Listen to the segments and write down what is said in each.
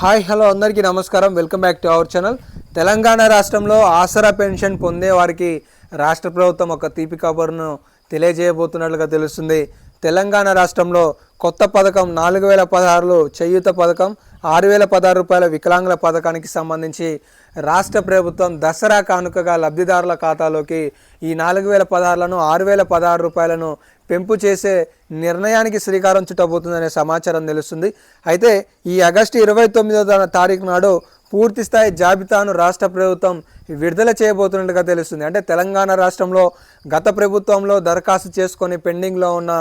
Hi hello అందరికీ నమస్కారం. Welcome back to our channel. Telangana రాష్ట్రంలో ఆసరా పెన్షన్ పొందే వారికి రాష్ట్ర ప్రభుత్వం ఒక తీపి కబుర్ను తెలియజేయబోతున్నట్లుగా తెలుస్తుంది. తెలంగాణ రాష్ట్రంలో కొత్త పథకం నాలుగు వేల పదహారులో చేయూత పథకం ఆరు వేల పదహారు రూపాయల వికలాంగుల పథకానికి సంబంధించి రాష్ట్ర ప్రభుత్వం దసరా కానుకగా లబ్ధిదారుల ఖాతాలోకి ఈ నాలుగు వేల పదహారులను ఆరు వేల పదహారు రూపాయలను పెంపు చేసే నిర్ణయానికి శ్రీకారం చుట్టబోతుందనే సమాచారం తెలుస్తుంది. అయితే ఈ ఆగస్టు ఇరవై తొమ్మిదో తారీఖు నాడు పూర్తిస్థాయి జాబితాను రాష్ట్ర ప్రభుత్వం విడుదల చేయబోతున్నట్టుగా తెలుస్తుంది. అంటే తెలంగాణ రాష్ట్రంలో గత ప్రభుత్వంలో దరఖాస్తు చేసుకొని పెండింగ్లో ఉన్న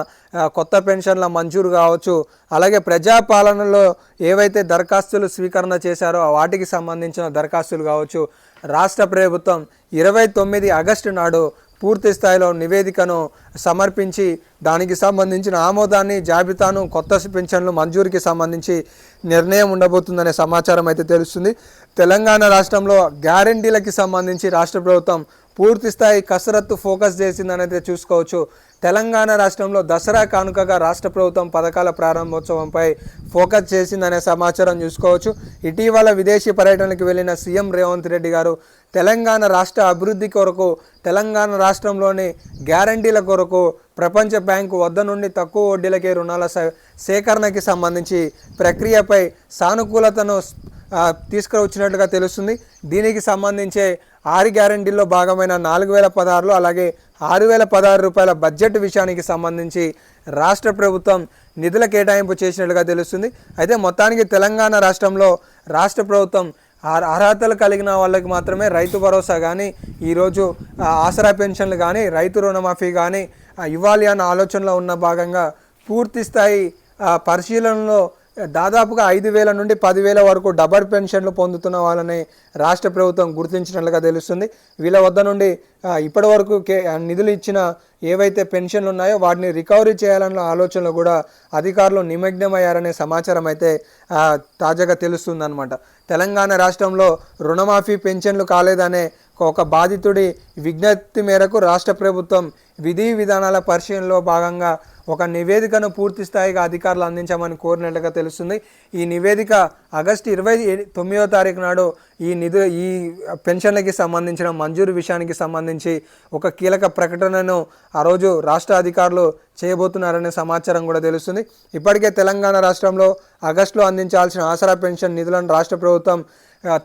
కొత్త పెన్షన్ల మంజూరు కావచ్చు అలాగే ప్రజాపాలనలో ఏవైతే దరఖాస్తులు స్వీకరణ చేశారో వాటికి సంబంధించిన దరఖాస్తులు కావచ్చు రాష్ట్ర ప్రభుత్వం ఇరవై తొమ్మిది ఆగస్టు నాడు పూర్తి స్థాయిలో నివేదికను సమర్పించి దానికి సంబంధించిన ఆమోదాన్ని జాబితాను కొత్త పెన్షన్లు మంజూరికి సంబంధించి నిర్ణయం ఉండబోతుందనే సమాచారం అయితే తెలుస్తుంది. తెలంగాణ రాష్ట్రంలో గ్యారంటీలకి సంబంధించి రాష్ట్ర ప్రభుత్వం పూర్తి స్థాయి కసరత్తు ఫోకస్ చేసిందని చూసుకోవచ్చు. తెలంగాణ రాష్ట్రంలో దసరా కానుకగా రాష్ట్ర ప్రభుత్వం పథకాల ప్రారంభోత్సవంపై ఫోకస్ చేసిందనే సమాచారం చూసుకోవచ్చు. ఇటీవల విదేశీ పర్యటనకు వెళ్ళిన సీఎం రేవంత్ రెడ్డి గారు తెలంగాణ రాష్ట్ర అభివృద్ధి కొరకు తెలంగాణ రాష్ట్రంలోని గ్యారంటీల కొరకు ప్రపంచ బ్యాంకు వద్ద నుండి తక్కువ వడ్డీలకే రుణాల సేకరణకి సంబంధించి ప్రక్రియపై సానుకూలతను ఆ, తీసుకువచ్చినట్లుగా తెలుస్తుంది. దీనికి సంబంధించే ఆరు గ్యారంటీల్లో భాగమైన నాలుగు వేల పదహారులో అలాగే ఆరు వేల పదహారు రూపాయల బడ్జెట్ విషయానికి సంబంధించి రాష్ట్ర ప్రభుత్వం నిధుల కేటాయింపు చేసినట్లుగా తెలుస్తుంది. అయితే మొత్తానికి తెలంగాణ రాష్ట్రంలో రాష్ట్ర ప్రభుత్వం అర్హతలు కలిగిన వాళ్ళకి మాత్రమే రైతు భరోసా కానీ ఈరోజు ఆసరా పెన్షన్లు కానీ రైతు రుణమాఫీ కానీ ఇవ్వాలి అన్న ఆలోచనలో ఉన్న భాగంగా పూర్తి స్థాయి పరిశీలనలో దాదాపుగా ఐదు వేల నుండి పదివేల వరకు డబల్ పెన్షన్లు పొందుతున్న వాళ్ళని రాష్ట్ర ప్రభుత్వం గుర్తించినట్లుగా తెలుస్తుంది. వీళ్ళ వద్ద నుండి ఇప్పటి వరకు కే నిధులు ఇచ్చిన ఏవైతే పెన్షన్లు ఉన్నాయో వాటిని రికవరీ చేయాలన్న ఆలోచనలో కూడా అధికారులు నిమగ్నమయ్యారనే సమాచారం అయితే తాజాగా తాజాగా తెలుస్తుందన్నమాట. తెలంగాణ రాష్ట్రంలో రుణమాఫీ పెన్షన్లు కాలేదనే ఒక బాధితుడి విజ్ఞప్తి మేరకు రాష్ట్ర ప్రభుత్వం విధి విధానాల పరిశీలనలో భాగంగా ఒక నివేదికను పూర్తి స్థాయిగా అధికారులు అందించామని కోరినట్లుగా తెలుస్తుంది. ఈ నివేదిక ఆగస్టు ఇరవై తొమ్మిదో తారీఖు నాడు ఈ నిధు ఈ పెన్షన్లకి సంబంధించిన మంజూరు విషయానికి సంబంధించి ఒక కీలక ప్రకటనను ఆ రోజు రాష్ట్ర అధికారులు చేయబోతున్నారనే సమాచారం కూడా తెలుస్తుంది. ఇప్పటికే తెలంగాణ రాష్ట్రంలో ఆగస్టులో అందించాల్సిన ఆసరా పెన్షన్ నిధులను రాష్ట్ర ప్రభుత్వం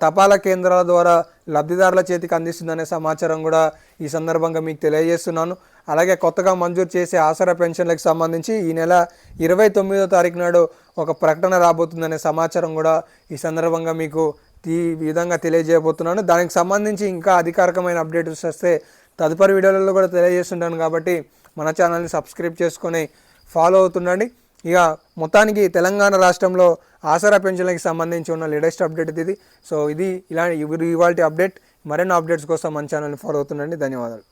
తపాలా కేంద్రాల ద్వారా లబ్ధిదారుల చేతికి అందిస్తుందనే సమాచారం కూడా ఈ సందర్భంగా మీకు తెలియజేస్తున్నాను. అలాగే కొత్తగా మంజూరు చేసే ఆసరా పెన్షన్లకు సంబంధించి ఈ నెల ఇరవై తొమ్మిదో తారీఖు నాడు ఒక ప్రకటన రాబోతుందనే సమాచారం కూడా ఈ సందర్భంగా మీకు ఈ విధంగా తెలియజేయబోతున్నాను. దానికి సంబంధించి ఇంకా అధికారికమైన అప్డేట్స్ వస్తే తదుపరి వీడియోలలో కూడా తెలియజేస్తుంటాను కాబట్టి మన ఛానల్ని సబ్స్క్రైబ్ చేసుకొని ఫాలో అవుతుండండి. ఇక మొత్తానికి తెలంగాణ రాష్ట్రంలో ఆసరా పెన్షన్లకు సంబంధించి ఉన్న లేటెస్ట్ అప్డేట్ ఇది. సో ఇది ఇలా ఇవాళ అప్డేట్. మరిన్ని అప్డేట్స్ కోసం మన ఛానల్ని ఫాలో అవుతుండండి. ధన్యవాదాలు.